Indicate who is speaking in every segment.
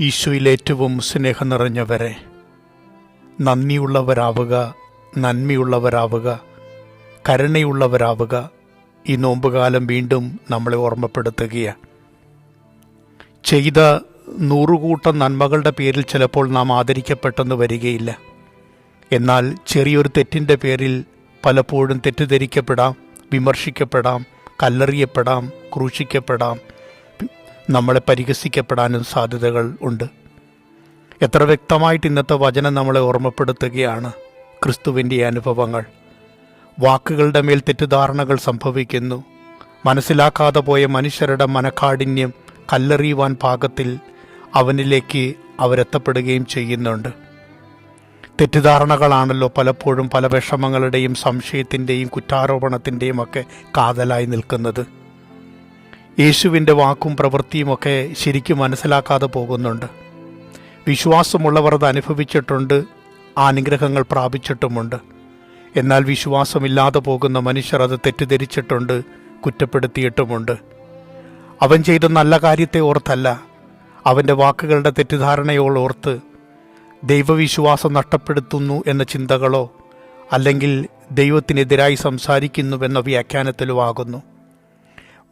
Speaker 1: ഈശോയിൽ ഏറ്റവും സ്നേഹം നിറഞ്ഞവരെ. നന്ദിയുള്ളവരാവുക നന്മയുള്ളവരാവുക കരുണയുള്ളവരാവുക ഈ നോമ്പുകാലം വീണ്ടും നമ്മളെ ഓർമ്മപ്പെടുത്തുകയാണ് ചെയ്ത നൂറുകൂട്ടം നന്മകളുടെ പേരിൽ ചിലപ്പോൾ നാം ആദരിക്കപ്പെട്ടെന്ന് വരികയില്ല. എന്നാൽ ചെറിയൊരു തെറ്റിന്റെ പേരിൽ പലപ്പോഴും തെറ്റിദ്ധരിക്കപ്പെടാം വിമർശിക്കപ്പെടാം കല്ലെറിയപ്പെടാം ക്രൂശിക്കപ്പെടാം നമ്മളെ പരിഹസിക്കപ്പെടാനും സാധ്യതകൾ ഉണ്ട്. എത്ര വ്യക്തമായിട്ട് ഇന്നത്തെ വചനം നമ്മളെ ഓർമ്മപ്പെടുത്തുകയാണ് ക്രിസ്തുവിന്റെ അനുഭവങ്ങൾ. വാക്കുകളുടെ മേൽ തെറ്റിദ്ധാരണകൾ സംഭവിക്കുന്നു. മനസ്സിലാക്കാതെ പോയ മനുഷ്യരുടെ മനക്കാഠിന്യം കല്ലെറിയുവാൻ പാകത്തിൽ അവനിലേക്ക് അവരെത്തപ്പെടുകയും ചെയ്യുന്നുണ്ട്. തെറ്റിദ്ധാരണകളാണല്ലോ പലപ്പോഴും പല വിഷമങ്ങളുടെയും സംശയത്തിന്റെയും കുറ്റാരോപണത്തിന്റെയും ഒക്കെ കാതലായി നിൽക്കുന്നത്. യേശുവിന്റെ വാക്കും പ്രവൃത്തിയുമൊക്കെ ശരിക്കും മനസ്സിലാക്കാതെ പോകുന്നുണ്ട്. വിശ്വാസമുള്ളവർ അത് അനുഭവിച്ചിട്ടുണ്ട് അനുഗ്രഹങ്ങൾ പ്രാപിച്ചിട്ടുമുണ്ട്. എന്നാൽ വിശ്വാസമില്ലാതെ പോകുന്ന മനുഷ്യർ അത് തെറ്റിദ്ധരിച്ചിട്ടുണ്ട് കുറ്റപ്പെടുത്തിയിട്ടുമുണ്ട്. അവൻ ചെയ്ത നല്ല കാര്യത്തെ ഓർത്തല്ല അവന്റെ വാക്കുകളുടെ തെറ്റിദ്ധാരണയോൾ ഓർത്ത് ദൈവവിശ്വാസം നഷ്ടപ്പെടുത്തുന്നു എന്ന ചിന്തകളോ അല്ലെങ്കിൽ ദൈവത്തിനെതിരായി സംസാരിക്കുന്നുവെന്ന വ്യാഖ്യാനത്തിലോ ആകുന്നു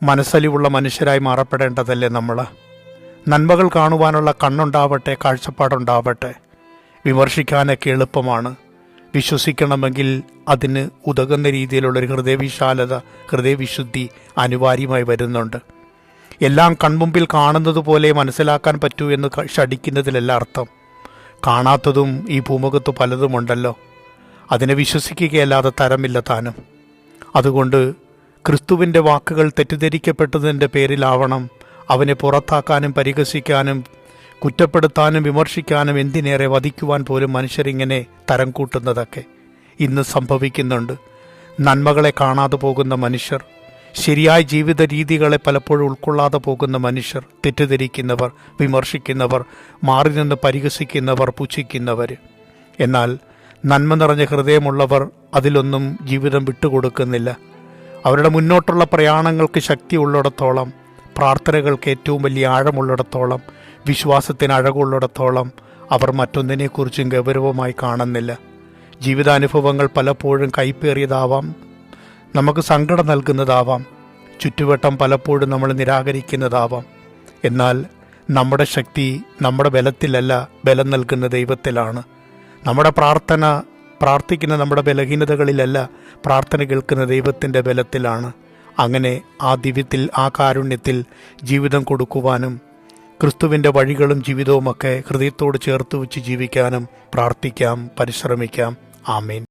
Speaker 1: മനസ്സലിവുള്ള മനുഷ്യരായി മാറപ്പെടേണ്ടതല്ലേ നമ്മൾ നന്മകൾ കാണുവാനുള്ള കണ്ണുണ്ടാവട്ടെ കാഴ്ചപ്പാടുണ്ടാവട്ടെ. വിമർശിക്കാനൊക്കെ എളുപ്പമാണ്. വിശ്വസിക്കണമെങ്കിൽ അതിന് ഉതകുന്ന രീതിയിലുള്ളൊരു ഹൃദയവിശാലത ഹൃദയവിശുദ്ധി അനിവാര്യമായി വരുന്നുണ്ട്. എല്ലാം കൺമുമ്പിൽ കാണുന്നത് പോലെ മനസ്സിലാക്കാൻ പറ്റൂ എന്ന് ഷടിക്കുന്നതിലല്ല അർത്ഥം. കാണാത്തതും ഈ ഭൂമുഖത്ത് പലതുമുണ്ടല്ലോ. അതിനെ വിശ്വസിക്കുകയല്ലാതെ തരമില്ല താനും. അതുകൊണ്ട് ക്രിസ്തുവിന്റെ വാക്കുകൾ തെറ്റിദ്ധരിക്കപ്പെട്ടതിന്റെ പേരിലാവണം. അവനെ പുറത്താക്കാനും പരിഹസിക്കാനും കുറ്റപ്പെടുത്താനും വിമർശിക്കാനും എന്തിനേറെ വധിക്കുവാൻ പോലും മനുഷ്യരിങ്ങനെ തരം കൂട്ടുന്നതൊക്കെ ഇന്ന് സംഭവിക്കുന്നുണ്ട്. നന്മകളെ കാണാതെ പോകുന്ന മനുഷ്യർ ശരിയായ ജീവിത രീതികളെ പലപ്പോഴും ഉൾക്കൊള്ളാതെ പോകുന്ന മനുഷ്യർ തെറ്റിദ്ധരിക്കുന്നവർ വിമർശിക്കുന്നവർ മാറി നിന്ന് പരിഹസിക്കുന്നവർ പുച്ഛിക്കുന്നവർ എന്നാൽ നന്മ നിറഞ്ഞ ഹൃദയമുള്ളവർ അതിലൊന്നും ജീവിതം വിട്ടുകൊടുക്കുന്നില്ല. അവരുടെ മുന്നോട്ടുള്ള പ്രയാണങ്ങൾക്ക് ശക്തി ഉള്ളിടത്തോളം പ്രാർത്ഥനകൾക്ക് ഏറ്റവും വലിയ ആഴമുള്ളിടത്തോളം വിശ്വാസത്തിന് അഴകുള്ളിടത്തോളം അവർ മറ്റൊന്നിനെക്കുറിച്ചും ഗൗരവമായി കാണുന്നില്ല. ജീവിതാനുഭവങ്ങൾ പലപ്പോഴും കൈപ്പേറിയതാവാം നമുക്ക് സങ്കടം നൽകുന്നതാവാം ചുറ്റുവട്ടം പലപ്പോഴും നമ്മൾ നിരാകരിക്കുന്നതാവാം. എന്നാൽ നമ്മുടെ ശക്തി നമ്മുടെ ബലത്തിലല്ല ബലം നൽകുന്ന ദൈവത്തിലാണ്. നമ്മുടെ പ്രാർത്ഥന പ്രാർത്ഥിക്കുന്ന നമ്മുടെ ബലഹീനതകളിലല്ല പ്രാർത്ഥന കേൾക്കുന്ന ദൈവത്തിന്റെ ബലത്തിലാണ്. അങ്ങനെ ആ ദിവ്യത്തിൽ ആ കാരുണ്യത്തിൽ ജീവിതം കൊടുക്കുവാനും ക്രിസ്തുവിന്റെ വഴികളും ജീവിതവുമൊക്കെ ഹൃദയത്തോട് ചേർത്ത് വെച്ച് ജീവിക്കാനും പ്രാർത്ഥിക്കാം പരിശ്രമിക്കാം. ആമേൻ.